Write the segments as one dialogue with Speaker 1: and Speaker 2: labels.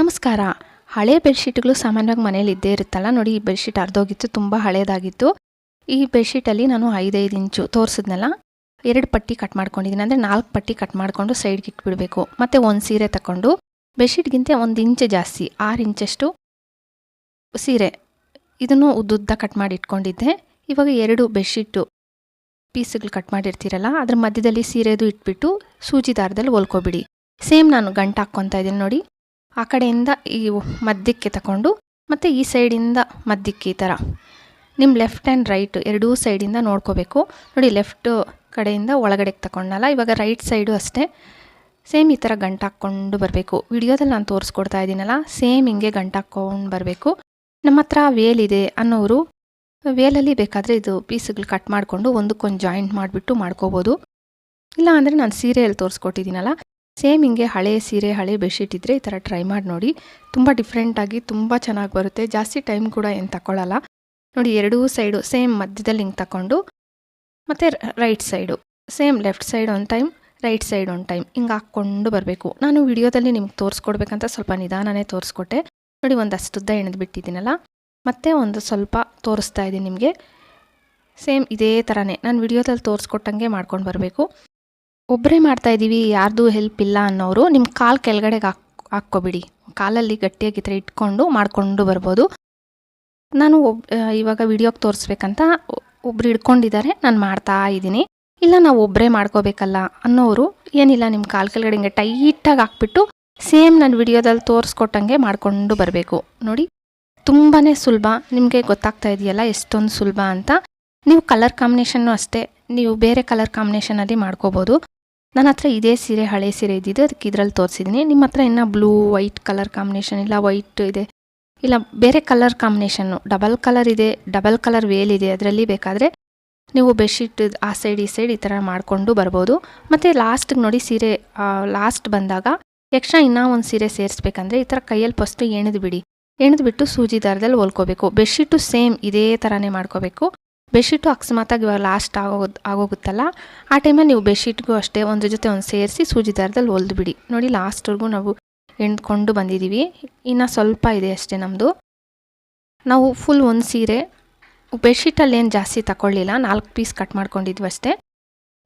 Speaker 1: ನಮಸ್ಕಾರ. ಹಳೆ ಬೆಡ್ಶೀಟ್ಗಳು ಸಾಮಾನ್ಯವಾಗಿ ಮನೇಲಿ ಇದ್ದೇ ಇರುತ್ತಲ್ಲ, ನೋಡಿ ಈ ಬೆಡ್ಶೀಟ್ ಅರ್ಧೋಗಿತ್ತು ತುಂಬ ಹಳೇದಾಗಿತ್ತು. ಈ ಬೆಡ್ಶೀಟಲ್ಲಿ ನಾನು ಐದೈದು ಇಂಚು ತೋರಿಸಿದ್ನಲ್ಲ, ಎರಡು ಪಟ್ಟಿ ಕಟ್ ಮಾಡ್ಕೊಂಡಿದ್ದೀನಿ. ಅಂದರೆ ನಾಲ್ಕು ಪಟ್ಟಿ ಕಟ್ ಮಾಡಿಕೊಂಡು ಸೈಡ್ಗೆ ಇಟ್ಬಿಡಬೇಕು. ಮತ್ತು ಒಂದು ಸೀರೆ ತಗೊಂಡು ಬೆಡ್ಶೀಟ್ಗಿಂತ ಒಂದು ಇಂಚು ಜಾಸ್ತಿ, ಆರು ಇಂಚಷ್ಟು ಸೀರೆ. ಇದನ್ನು ಉದ್ದುದ್ದ ಕಟ್ ಮಾಡಿ ಇಟ್ಕೊಂಡಿದ್ದೆ. ಇವಾಗ ಎರಡು ಬೆಡ್ಶೀಟು ಪೀಸ್ಗಳು ಕಟ್ ಮಾಡಿರ್ತೀರಲ್ಲ, ಅದ್ರ ಮಧ್ಯದಲ್ಲಿ ಸೀರೆದು ಇಟ್ಬಿಟ್ಟು ಸೂಜಿ ದಾರದಲ್ಲಿ ಹೊಲ್ಕೊಬಿಡಿ. ಸೇಮ್ ನಾನು ಗಂಟು ಹಾಕ್ಕೊತಾ ಇದ್ದೀನಿ ನೋಡಿ. ಆ ಕಡೆಯಿಂದ ಈ ಮಧ್ಯಕ್ಕೆ ತಗೊಂಡು ಮತ್ತು ಈ ಸೈಡಿಂದ ಮಧ್ಯಕ್ಕೆ ಈ ಥರ ನಿಮ್ಮ ಲೆಫ್ಟ್ ಆ್ಯಂಡ್ ರೈಟ್ ಎರಡೂ ಸೈಡಿಂದ ನೋಡ್ಕೋಬೇಕು. ನೋಡಿ ಲೆಫ್ಟ್ ಕಡೆಯಿಂದ ಒಳಗಡೆಗೆ ತಗೊಂಡಲ್ಲ ಇವಾಗ ರೈಟ್ ಸೈಡು ಅಷ್ಟೇ. ಸೇಮ್ ಈ ಥರ ಗಂಟು ಹಾಕ್ಕೊಂಡು ಬರಬೇಕು. ವಿಡಿಯೋದಲ್ಲಿ ನಾನು ತೋರಿಸ್ಕೊಡ್ತಾ ಇದ್ದೀನಲ್ಲ, ಸೇಮ್ ಹಿಂಗೆ ಗಂಟು ಹಾಕ್ಕೊಂಡು ಬರಬೇಕು. ನಮ್ಮ ಹತ್ರ ವೇಲಿದೆ ಅನ್ನೋರು, ವೇಲಲ್ಲಿ ಬೇಕಾದರೆ ಇದು ಪೀಸ್ಗಳು ಕಟ್ ಮಾಡಿಕೊಂಡು ಒಂದಕ್ಕೊಂದು ಜಾಯಿಂಟ್ ಮಾಡಿಬಿಟ್ಟು ಮಾಡ್ಕೋಬೋದು. ಇಲ್ಲ ಅಂದರೆ ನಾನು ಸೀರೆಯಲ್ಲಿ ತೋರಿಸ್ಕೊಟ್ಟಿದ್ದೀನಲ್ಲ ಸೇಮ್ ಹಿಂಗೆ ಹಳೆ ಸೀರೆ, ಹಳೆ ಬೆಡ್ಶೀಟ್ ಇದ್ದರೆ ಈ ಥರ ಟ್ರೈ ಮಾಡಿ ನೋಡಿ. ತುಂಬ ಡಿಫ್ರೆಂಟಾಗಿ ತುಂಬ ಚೆನ್ನಾಗಿ ಬರುತ್ತೆ. ಜಾಸ್ತಿ ಟೈಮ್ ಕೂಡ ಏನು ತಗೊಳ್ಳಲ್ಲ ನೋಡಿ ಎರಡೂ ಸೈಡು ಸೇಮ್ ಮಧ್ಯದಲ್ಲಿ ಹಿಂಗೆ ತಗೊಂಡು ಮತ್ತು right side same left side one time right side one time ಹಿಂಗೆ ಹಾಕ್ಕೊಂಡು ಬರಬೇಕು. ನಾನು ವಿಡಿಯೋದಲ್ಲಿ ನಿಮ್ಗೆ ತೋರಿಸ್ಕೊಡ್ಬೇಕಂತ ಸ್ವಲ್ಪ ನಿಧಾನನೇ ತೋರಿಸ್ಕೊಟ್ಟೆ. ನೋಡಿ ಒಂದಷ್ಟುದ್ದ ಎಣ್ದು ಬಿಟ್ಟಿದ್ದೀನಲ್ಲ ಮತ್ತೆ ಒಂದು ಸ್ವಲ್ಪ ತೋರಿಸ್ತಾ ಇದ್ದೀನಿ ನಿಮಗೆ. ಸೇಮ್ ಇದೇ ಥರನೇ ನಾನು ವಿಡಿಯೋದಲ್ಲಿ ತೋರಿಸ್ಕೊಟ್ಟಂಗೆ ಮಾಡ್ಕೊಂಡು ಬರಬೇಕು. ಒಬ್ಬರೇ ಮಾಡ್ತಾ ಇದ್ದೀವಿ ಯಾರ್ದು ಹೆಲ್ಪ್ ಇಲ್ಲ ಅನ್ನೋರು ನಿಮ್ಮ ಕಾಲು ಕೆಳಗಡೆಗೆ ಹಾಕ್, ಹಾಕ್ಕೊಬಿಡಿ. ಕಾಲಲ್ಲಿ ಗಟ್ಟಿಯಾಗಿ ಥರ ಇಟ್ಕೊಂಡು ಮಾಡಿಕೊಂಡು ಬರ್ಬೋದು. ನಾನು ಒಬ್ ಇವಾಗ ವಿಡಿಯೋಗೆ ತೋರಿಸ್ಬೇಕಂತ ಒಬ್ರು ಹಿಡ್ಕೊಂಡಿದ್ದಾರೆ, ನಾನು ಮಾಡ್ತಾ ಇದ್ದೀನಿ. ಇಲ್ಲ, ನಾವು ಒಬ್ಬರೇ ಮಾಡ್ಕೋಬೇಕಲ್ಲ ಅನ್ನೋರು ಏನಿಲ್ಲ ನಿಮ್ಮ ಕಾಲು ಕೆಳಗಡೆ ಹಿಂಗೆ ಟೈಟಾಗಿ ಹಾಕ್ಬಿಟ್ಟು ಸೇಮ್ ನಾನು ವಿಡಿಯೋದಲ್ಲಿ ತೋರಿಸ್ಕೊಟ್ಟಂಗೆ ಮಾಡಿಕೊಂಡು ಬರಬೇಕು. ನೋಡಿ ತುಂಬಾ ಸುಲಭ. ನಿಮಗೆ ಗೊತ್ತಾಗ್ತಾ ಇದೆಯಲ್ಲ ಎಷ್ಟೊಂದು ಸುಲಭ ಅಂತ. ನೀವು ಕಲರ್ ಕಾಂಬಿನೇಷನ್ನು ಅಷ್ಟೇ, ನೀವು ಬೇರೆ ಕಲರ್ ಕಾಂಬಿನೇಷನಲ್ಲಿ ಮಾಡ್ಕೋಬೋದು. ನನ್ನ ಹತ್ರ ಇದೇ ಸೀರೆ, ಹಳೆ ಸೀರೆ ಇದ್ದಿದ್ದು, ಅದಕ್ಕೆ ಇದರಲ್ಲಿ ತೋರಿಸಿದ್ದೀನಿ ನಿಮ್ಮ ಹತ್ರ ಇನ್ನೂ ಬ್ಲೂ ವೈಟ್ ಕಲರ್ ಕಾಂಬಿನೇಷನ್ ಇಲ್ಲ ವೈಟ್ ಇದೆ. ಇಲ್ಲ, ಬೇರೆ ಕಲರ್ ಕಾಂಬಿನೇಷನ್ನು ಡಬಲ್ ಕಲರ್ ಇದೆ ಡಬಲ್ ಕಲರ್ ವೇಲ್ ಇದೆ, ಅದರಲ್ಲಿ ಬೇಕಾದರೆ ನೀವು ಬೆಡ್ಶೀಟ್ ಆ ಸೈಡ್ ಈ ಸೈಡ್ ಈ ಥರ ಮಾಡಿಕೊಂಡು ಬರ್ಬೋದು. ಮತ್ತು ಲಾಸ್ಟಿಗೆ ನೋಡಿ ಸೀರೆ ಲಾಸ್ಟ್ ಬಂದಾಗ ಎಕ್ಸ್ಟ್ರಾ ಇನ್ನೂ ಒಂದು ಸೀರೆ ಸೇರಿಸ್ಬೇಕಂದ್ರೆ ಈ ಥರ ಕೈಯಲ್ಲಿ ಫಸ್ಟು ಎಣೆದು ಬಿಡಿ. ಎಣೆದು ಬಿಟ್ಟು ಸೂಜಿ ದಾರದಲ್ಲಿ ಹೊಲ್ಕೋಬೇಕು. ಬೆಡ್ಶೀಟು ಸೇಮ್ ಇದೇ ಥರನೇ ಮಾಡ್ಕೋಬೇಕು. ಬೆಡ್ಶೀಟು ಅಕಸ್ಮಾತಾಗಿ ಇವಾಗ ಲಾಸ್ಟ್ ಆಗೋದು ಆಗೋಗುತ್ತಲ್ಲ? ಆ ಟೈಮಲ್ಲಿ ನೀವು ಬೆಡ್ಶೀಟ್ಗೂ ಅಷ್ಟೇ ಒಂದು ಜೊತೆ ಒಂದು ಸೇರಿಸಿ ಸೂಜಿ ದಾರದಲ್ಲಿ ಹೊಲ್ದು ಬಿಡಿ. ನೋಡಿ ಲಾಸ್ಟ್ವರೆಗೂ ನಾವು ಎಣ್ಕೊಂಡು ಬಂದಿದ್ದೀವಿ ಇನ್ನು ಸ್ವಲ್ಪ ಇದೆ ಅಷ್ಟೇ ನಮ್ಮದು ನಾವು ಫುಲ್ ಒಂದು ಸೀರೆ ಬೆಡ್ಶೀಟಲ್ಲಿ ಏನು ಜಾಸ್ತಿ ತಗೊಳ್ಳಿಲ್ಲ ನಾಲ್ಕು ಪೀಸ್ ಕಟ್ ಮಾಡ್ಕೊಂಡಿದ್ವಿ ಅಷ್ಟೇ.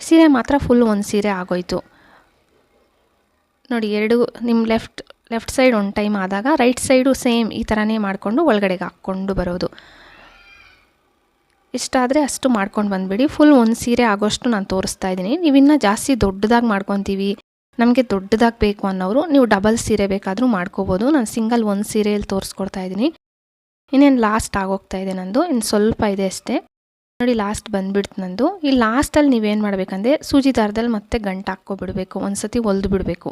Speaker 1: ಸೀರೆ ಮಾತ್ರ ಫುಲ್ ಒಂದು ಸೀರೆ ಆಗೋಯಿತು. ನೋಡಿ ಎರಡು ನಿಮ್ಮ ಲೆಫ್ಟ್ ಲೆಫ್ಟ್ ಸೈಡ್ ಒಂದು ಟೈಮ್ ಆದಾಗ ರೈಟ್ ಸೈಡು ಸೇಮ್ ಈ ಥರನೇ ಮಾಡಿಕೊಂಡು ಒಳಗಡೆಗೆ ಹಾಕ್ಕೊಂಡು ಬರೋದು. ಇಷ್ಟಾದರೆ ಅಷ್ಟು ಮಾಡ್ಕೊಂಡು ಬಂದುಬಿಡಿ. ಫುಲ್ ಒಂದು ಸೀರೆ ಆಗೋಷ್ಟು ನಾನು ತೋರಿಸ್ತಾ ಇದ್ದೀನಿ. ನೀವಿನ್ನೂ ಜಾಸ್ತಿ ದೊಡ್ಡದಾಗಿ ಮಾಡ್ಕೊತೀವಿ, ನಮಗೆ ದೊಡ್ಡದಾಗಿ ಬೇಕು ಅನ್ನೋರು ನೀವು ಡಬಲ್ ಸೀರೆ ಬೇಕಾದರೂ ಮಾಡ್ಕೋಬೋದು. ನಾನು ಸಿಂಗಲ್ ಒಂದು ಸೀರೆಯಲ್ಲಿ ತೋರಿಸ್ಕೊಡ್ತಾ ಇದ್ದೀನಿ. ಇನ್ನೇನು ಲಾಸ್ಟ್ ಆಗೋಗ್ತಾ ಇದೆ ನಂದು. ಇನ್ನು ಸ್ವಲ್ಪ ಇದೆ ಅಷ್ಟೇ. ನೋಡಿ ಲಾಸ್ಟ್ ಬಂದುಬಿಡ್ತು ನಂದು. ಈ ಲಾಸ್ಟಲ್ಲಿ ನೀವೇನು ಮಾಡಬೇಕಂದ್ರೆ ಸೂಜಿ ದಾರದಲ್ಲಿ ಮತ್ತೆ ಗಂಟು ಹಾಕ್ಕೊಬಿಡಬೇಕು. ಒಂದು ಸತಿ ಬಿಡಬೇಕು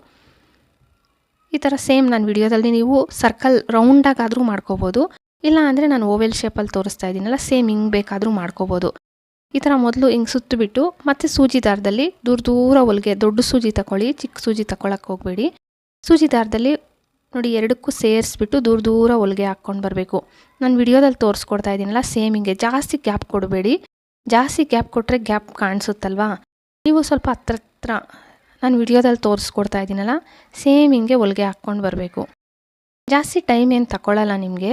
Speaker 1: ಈ ಥರ ಸೇಮ್ ನಾನು ವಿಡಿಯೋದಲ್ಲಿ ನೀವು ಸರ್ಕಲ್ ರೌಂಡಾಗಾದರೂ ಮಾಡ್ಕೋಬೋದು. ಇಲ್ಲ ಅಂದರೆ ನಾನು ಓವೆಲ್ ಶೇಪಲ್ಲಿ ತೋರಿಸ್ತಾ ಇದ್ದೀನಲ್ಲ ಸೇಮ್ ಹಿಂಗೆ ಬೇಕಾದರೂ ಮಾಡ್ಕೋಬೋದು. ಈ ಥರ ಮೊದಲು ಹಿಂಗೆ ಸುತ್ತಬಿಟ್ಟು ಮತ್ತು ಸೂಜಿ ದಾರದಲ್ಲಿ ದೂರ ದೂರ ಹೊಲಿಗೆ ದೊಡ್ಡ ಸೂಜಿ ತಗೊಳ್ಳಿ ಚಿಕ್ಕ ಸೂಜಿ ತಗೊಳಕ್ಕೆ ಹೋಗಬೇಡಿ. ಸೂಜಿ ದಾರದಲ್ಲಿ ನೋಡಿ ಎರಡಕ್ಕೂ ಸೇರಿಸ್ಬಿಟ್ಟು ದೂರ ದೂರ ಹೊಲಿಗೆ ಹಾಕ್ಕೊಂಡು ಬರಬೇಕು. ನಾನು ವಿಡಿಯೋದಲ್ಲಿ ತೋರಿಸ್ಕೊಡ್ತಾ ಇದ್ದೀನಲ್ಲ ಸೇಮ್ ಹಿಂಗೆ. ಜಾಸ್ತಿ ಗ್ಯಾಪ್ ಕೊಡಬೇಡಿ. ಜಾಸ್ತಿ ಗ್ಯಾಪ್ ಕೊಟ್ಟರೆ ಗ್ಯಾಪ್ ಕಾಣಿಸುತ್ತಲ್ವಾ? ನೀವು ಸ್ವಲ್ಪ ಹತ್ರ ಹತ್ರ ನಾನು ವಿಡಿಯೋದಲ್ಲಿ ತೋರಿಸ್ಕೊಡ್ತಾ ಇದ್ದೀನಲ್ಲ ಸೇಮ್ ಹಿಂಗೆ ಹೊಲಿಗೆ ಹಾಕ್ಕೊಂಡು ಬರಬೇಕು. ಜಾಸ್ತಿ ಟೈಮ್ ಏನು ತಗೊಳ್ಳಲ್ಲ ನಿಮಗೆ.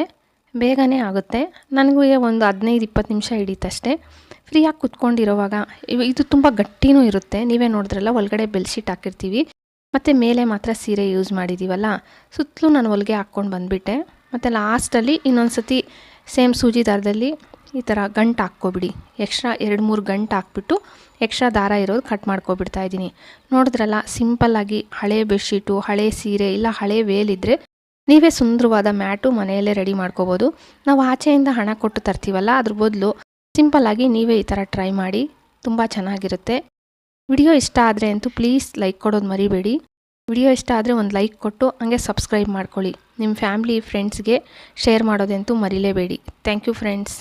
Speaker 1: ಬೇಗನೆ ಆಗುತ್ತೆ. ನನಗೂ ಒಂದು ಹದಿನೈದು, ಇಪ್ಪತ್ತು ನಿಮಿಷ ಹಿಡಿತಷ್ಟೇ ಫ್ರೀಯಾಗಿ ಕುತ್ಕೊಂಡಿರೋವಾಗ ಇದು ತುಂಬ ಗಟ್ಟಿನೂ ಇರುತ್ತೆ. ನೀವೇ ನೋಡಿದ್ರಲ್ಲ, ಒಳಗಡೆ ಬೆಲ್ಶೀಟ್ ಹಾಕಿರ್ತೀವಿ. ಮತ್ತು ಮೇಲೆ ಮಾತ್ರ ಸೀರೆ ಯೂಸ್ ಮಾಡಿದ್ದೀವಲ್ಲ ಸುತ್ತಲೂ ನಾನು ಹೊಲಿಗೆ ಹಾಕ್ಕೊಂಡು ಬಂದುಬಿಟ್ಟೆ. ಮತ್ತು ಲಾಸ್ಟಲ್ಲಿ ಇನ್ನೊಂದು ಸತಿ ಸೇಮ್ ಸೂಜಿ ದಾರದಲ್ಲಿ ಈ ಥರ ಗಂಟು ಹಾಕ್ಕೊಬಿಡಿ. ಎಕ್ಸ್ಟ್ರಾ ಎರಡು, ಮೂರು ಗಂಟು ಹಾಕ್ಬಿಟ್ಟು ಎಕ್ಸ್ಟ್ರಾ ದಾರ ಇರೋದು ಕಟ್ ಮಾಡ್ಕೊಬಿಡ್ತಾ ಇದ್ದೀನಿ. ನೋಡಿದ್ರಲ್ಲ ಸಿಂಪಲ್ಲಾಗಿ ಹಳೆ ಬೆಡ್ಶೀಟು ಹಳೆ ಸೀರೆ, ಇಲ್ಲ ಹಳೆ ವೇಲ್ ಇದ್ದರೆ ನೀವೇ ಸುಂದರವಾದ ಮ್ಯಾಟು ಮನೆಯಲ್ಲೇ ರೆಡಿ ಮಾಡ್ಕೋಬೋದು. ನಾವು ಆಚೆಯಿಂದ ಹಣ ಕೊಟ್ಟು ತರ್ತೀವಲ್ಲ, ಅದ್ರ ಬದಲು ಸಿಂಪಲ್ಲಾಗಿ ನೀವೇ ಈ ಥರ ಟ್ರೈ ಮಾಡಿ, ತುಂಬ ಚೆನ್ನಾಗಿರುತ್ತೆ. ವಿಡಿಯೋ ಇಷ್ಟ ಆದರೆ ಅಂತೂ ಪ್ಲೀಸ್ ಲೈಕ್ ಕೊಡೋದು ಮರಿಬೇಡಿ. ವಿಡಿಯೋ ಇಷ್ಟ ಆದರೆ ಒಂದು ಲೈಕ್ ಕೊಟ್ಟು ಹಂಗೆ ಸಬ್ಸ್ಕ್ರೈಬ್ ಮಾಡ್ಕೊಳ್ಳಿ. ನಿಮ್ಮ ಫ್ಯಾಮ್ಲಿ, ಫ್ರೆಂಡ್ಸ್ಗೆ ಶೇರ್ ಮಾಡೋದಂತೂ ಮರಿಲೇಬೇಡಿ. Thank you, friends.